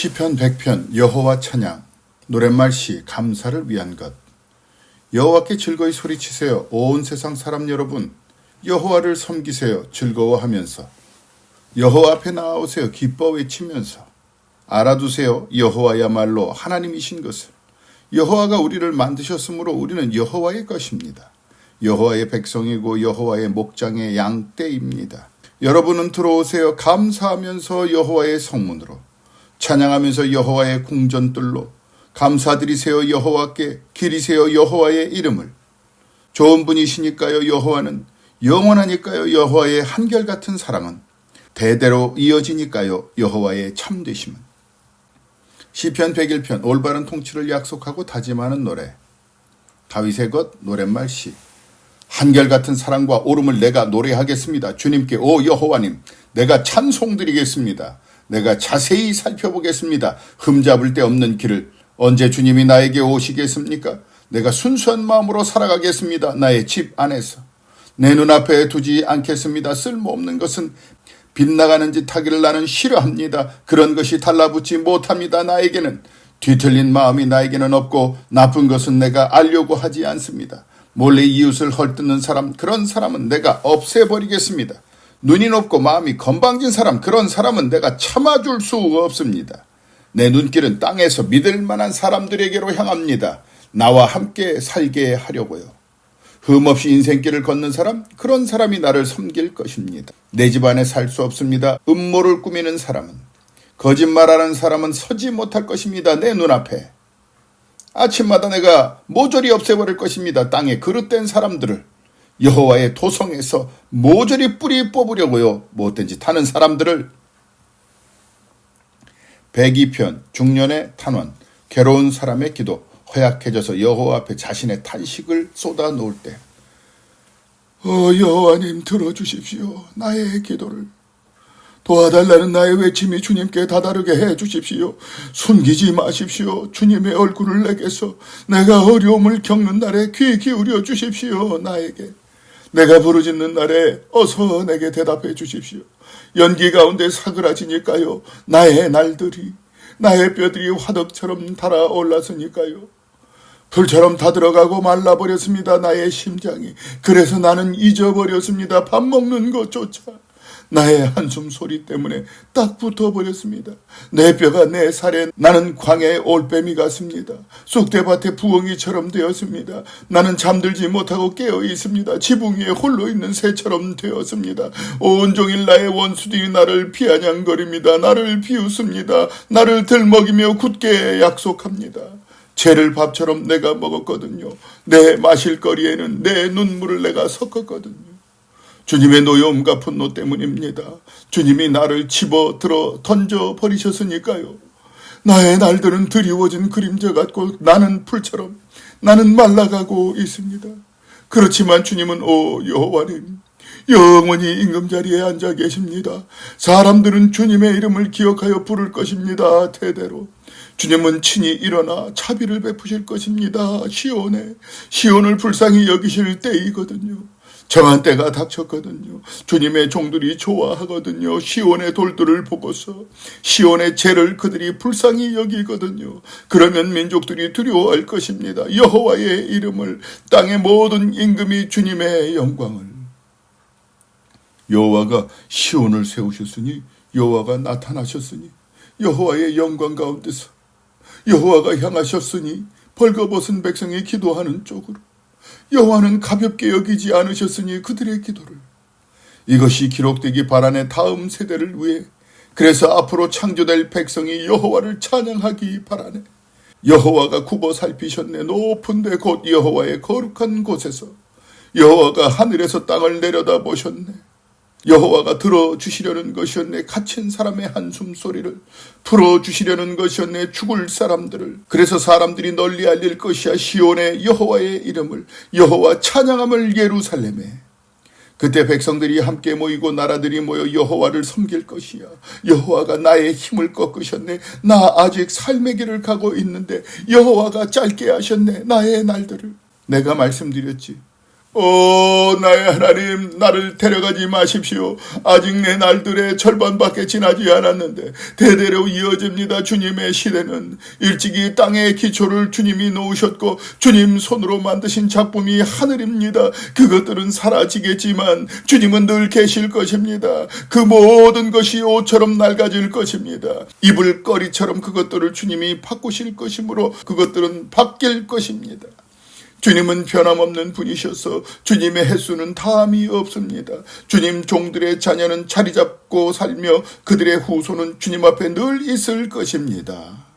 시편 100편 여호와 찬양 노랫말 시 감사를 위한 것. 여호와께 즐거이 소리치세요. 온 세상 사람 여러분 여호와를 섬기세요. 즐거워하면서. 여호와 앞에 나오세요. 기뻐 외치면서. 알아두세요. 여호와야말로 하나님이신 것을. 여호와가 우리를 만드셨으므로 우리는 여호와의 것입니다. 여호와의 백성이고 여호와의 목장의 양떼입니다. 여러분은 들어오세요. 감사하면서 여호와의 성문으로 찬양하면서 여호와의 궁전들로 감사드리세요 여호와께 기리세요 여호와의 이름을. 좋은 분이시니까요 여호와는 영원하니까요 여호와의 한결같은 사랑은. 대대로 이어지니까요 여호와의 참되심은. 시편 101편 올바른 통치를 약속하고 다짐하는 노래. 다윗의 것 노랫말 시. 한결같은 사랑과 오름을 내가 노래하겠습니다. 주님께 오 여호와님 내가 찬송드리겠습니다. 내가 자세히 살펴보겠습니다. 흠잡을 데 없는 길을 언제 주님이 나에게 오시겠습니까? 내가 순수한 마음으로 살아가겠습니다. 나의 집 안에서 내 눈앞에 두지 않겠습니다. 쓸모없는 것은 빗나가는 짓 하기를 나는 싫어합니다. 그런 것이 달라붙지 못합니다. 나에게는 뒤틀린 마음이 나에게는 없고 나쁜 것은 내가 알려고 하지 않습니다. 몰래 이웃을 헐뜯는 사람 그런 사람은 내가 없애버리겠습니다. 눈이 높고 마음이 건방진 사람 그런 사람은 내가 참아줄 수 없습니다. 내 눈길은 땅에서 믿을 만한 사람들에게로 향합니다. 나와 함께 살게 하려고요. 흠없이 인생길을 걷는 사람, 그런 사람이 나를 섬길 것입니다. 내 집 안에 살 수 없습니다. 음모를 꾸미는 사람은, 거짓말하는 사람은 서지 못할 것입니다. 내 눈앞에. 아침마다 내가 모조리 없애버릴 것입니다. 땅에 그릇된 사람들을 여호와의 도성에서 모조리 뿌리 뽑으려고요. 못된 짓 하는 사람들을 102편 중년의 탄원 괴로운 사람의 기도 허약해져서 여호와 앞에 자신의 탄식을 쏟아 놓을 때 어, 여호와님 들어주십시오. 나의 기도를. 도와달라는 나의 외침이 주님께 다다르게 해 주십시오. 숨기지 마십시오. 주님의 얼굴을 내게서 내가 어려움을 겪는 날에 귀 기울여 주십시오. 나에게. 내가 부르짖는 날에 어서 내게 대답해 주십시오. 연기 가운데 사그라지니까요. 나의 날들이, 나의 뼈들이 화덕처럼 달아올랐으니까요. 불처럼 다 들어가고 말라버렸습니다. 나의 심장이. 그래서 나는 잊어버렸습니다. 밥 먹는 것조차. 나의 한숨 소리 때문에 딱 붙어버렸습니다. 내 뼈가 내 살에 나는 광야의 올빼미 같습니다. 쑥대밭의 부엉이처럼 되었습니다. 나는 잠들지 못하고 깨어 있습니다. 지붕 위에 홀로 있는 새처럼 되었습니다. 온종일 나의 원수들이 나를 비아냥거립니다. 나를 비웃습니다. 나를 들먹이며 굳게 약속합니다. 죄를 밥처럼 내가 먹었거든요. 내 마실 거리에는 내 눈물을 내가 섞었거든요. 주님의 노여움과 분노 때문입니다. 주님이 나를 집어 들어 던져 버리셨으니까요. 나의 날들은 드리워진 그림자 같고 나는 풀처럼 나는 말라가고 있습니다. 그렇지만 주님은 오 여호와님 영원히 임금 자리에 앉아 계십니다. 사람들은 주님의 이름을 기억하여 부를 것입니다. 대대로. 주님은 친히 일어나 차비를 베푸실 것입니다. 시온에 시온을 불쌍히 여기실 때이거든요. 정한 때가 닥쳤거든요. 주님의 종들이 좋아하거든요. 시온의 돌들을 보고서 시온의 죄를 그들이 불쌍히 여기거든요. 그러면 민족들이 두려워할 것입니다. 여호와의 이름을 땅의 모든 임금이 주님의 영광을 여호와가 시온을 세우셨으니 여호와가 나타나셨으니 여호와의 영광 가운데서 여호와가 향하셨으니 벌거벗은 백성이 기도하는 쪽으로 여호와는 가볍게 여기지 않으셨으니 그들의 기도를. 이것이 기록되기 바라네 다음 세대를 위해 그래서 앞으로 창조될 백성이 여호와를 찬양하기 바라네. 여호와가 굽어 살피셨네. 높은 데 곧 여호와의 거룩한 곳에서 여호와가 하늘에서 땅을 내려다 보셨네 여호와가 들어주시려는 것이었네. 갇힌 사람의 한숨 소리를 풀어주시려는 것이었네. 죽을 사람들을. 그래서 사람들이 널리 알릴 것이야. 시온의 여호와의 이름을 여호와 찬양함을 예루살렘에. 그때 백성들이 함께 모이고 나라들이 모여 여호와를 섬길 것이야. 여호와가 나의 힘을 꺾으셨네. 나 아직 삶의 길을 가고 있는데 여호와가 짧게 하셨네. 나의 날들을. 내가 말씀드렸지 오, 나의 하나님, 나를 데려가지 마십시오. 아직 내 날들의 절반밖에 지나지 않았는데, 대대로 이어집니다. 주님의 시대는. 일찍이 땅의 기초를 주님이 놓으셨고, 주님 손으로 만드신 작품이 하늘입니다. 그것들은 사라지겠지만, 주님은 늘 계실 것입니다. 그 모든 것이 옷처럼 낡아질 것입니다. 이불거리처럼 그것들을 주님이 바꾸실 것이므로, 그것들은 바뀔 것입니다. 주님은 변함없는 분이셔서 주님의 횟수는 다함이 없습니다. 주님 종들의 자녀는 자리 잡고 살며 그들의 후손은 주님 앞에 늘 있을 것입니다.